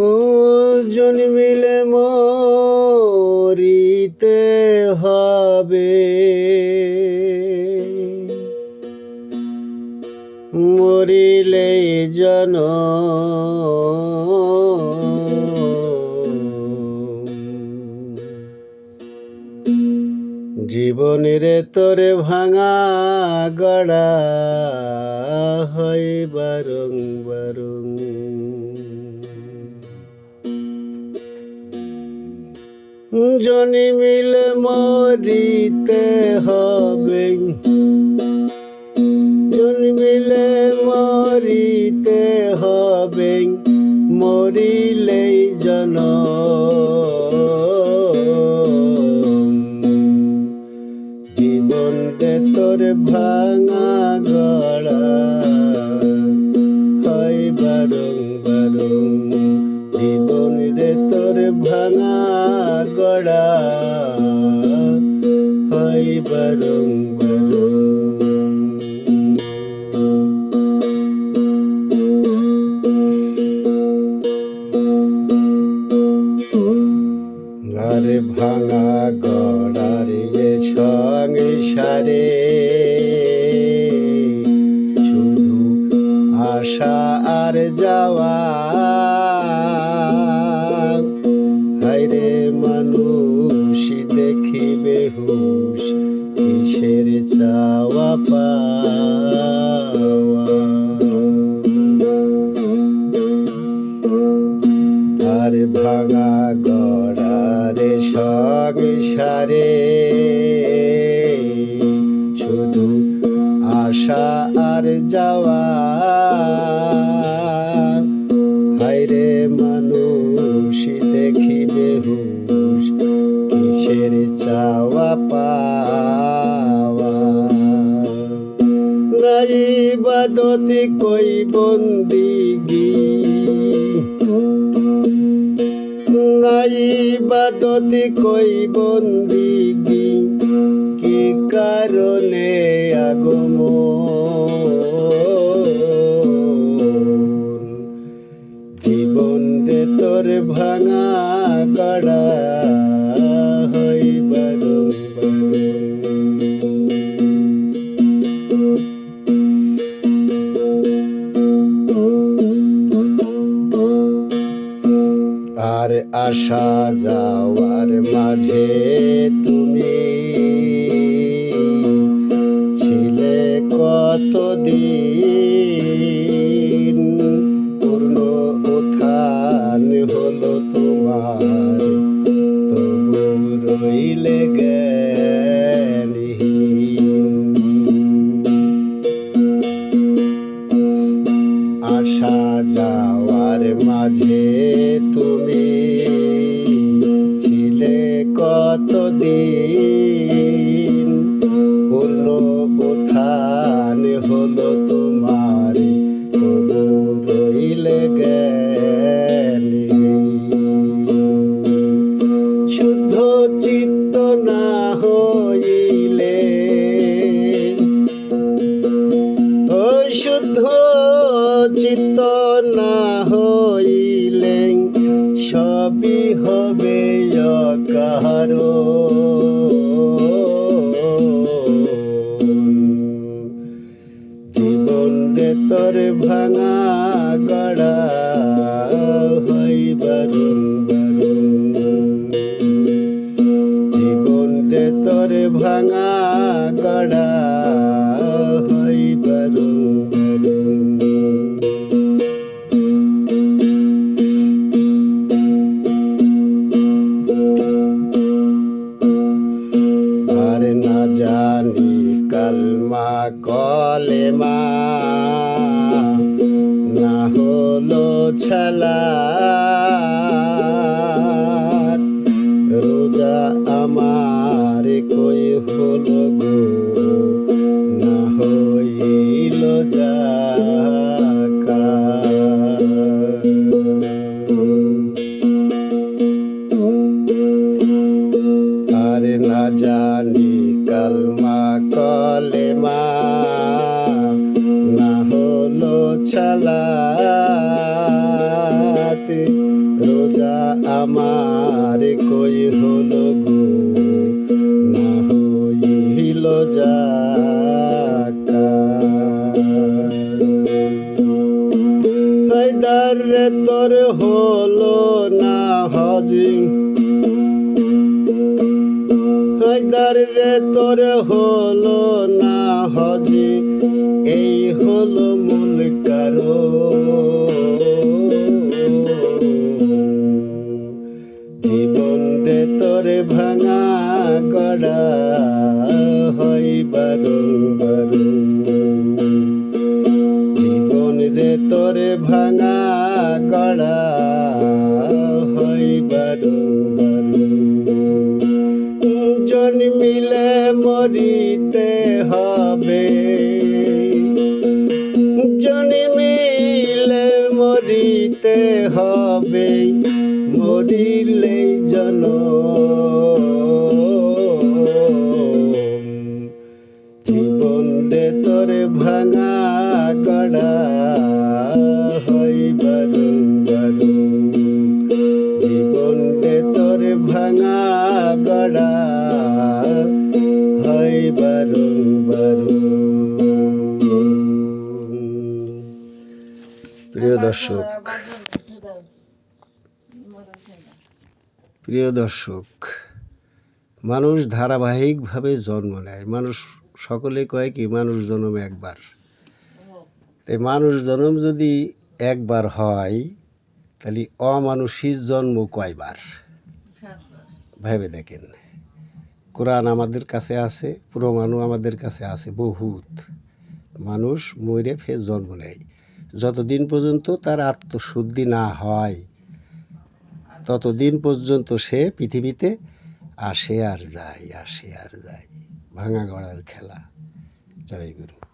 ও জন্মিলে মরিতে হবে। মরিলে জন জীবনের তোরে ভাঙা গড়া হয় বারং বারং। জন্মিলে মরিতে হবে। জন্মিলে মরিতে হবে, মরিলেই জন জীবন রে তোর ভাঙা গড়া হয় বারং বারং। জীবন তোর ভাঙা বারং বারং। আর ভাঙা গড়ার এ সংসারে আশা আর যাওয়া আর ভাঙা গড়ারে সংসারে শুধু আশা আর যাওয়া। হাইরে মানুষ, দেখি হুশ কিসের চাওয়া পাওয়া? নাই বাদতি কই বন্দিগি? নাই বাদতি কই বন্দি কি কারণে আগম আসা যাওয়ার মাঝে তুমি ছিলে কতদিন কতদিন পূর্ণ উত্থান হলো? সবই হবে অকার জীবন রে তোর ভাঙা গড়া হয় হলো ছালা রোজা আমার কই হলো গো? না হইল জাকাত। আরে না জানি কালমা কলেমা, না হলো ছালাত। আমার কই হল গো? না হইল হায়দার রে, তোর হলো না হাজি হায়দার রে, তোর হলো না হাজি এই হলো মূল কারণ। গড়া হয় বারুং বারুং। জীবন রে তোর ভাঙা গড়া হয় বারুং বারুং। জন্মিলে মরিতে হবে। জন্মিলে মরিতে হবে। দর্শক। প্রিয় দর্শক মানুষ ধারাবাহিকভাবে জন্ম নেয়। মানুষ সকলে কয় কি মানুষ জন্ম একবার। তাই মানুষ জন্ম যদি একবার হয় তাহলে অমানুষীর জন্ম কয়বার? ভেবে দেখেন। কোরআন আমাদের কাছে আছে প্রমাণও আমাদের কাছে আছে বহুত। মানুষ মরে ফের জন্ম নেয়। যতদিন পর্যন্ত তার আত্মশুদ্ধি না হয়, ততদিন পর্যন্ত সে পৃথিবীতে আসে আর যায় আসে আর যায়। ভাঙা গড়ার খেলা। জয় গুরু।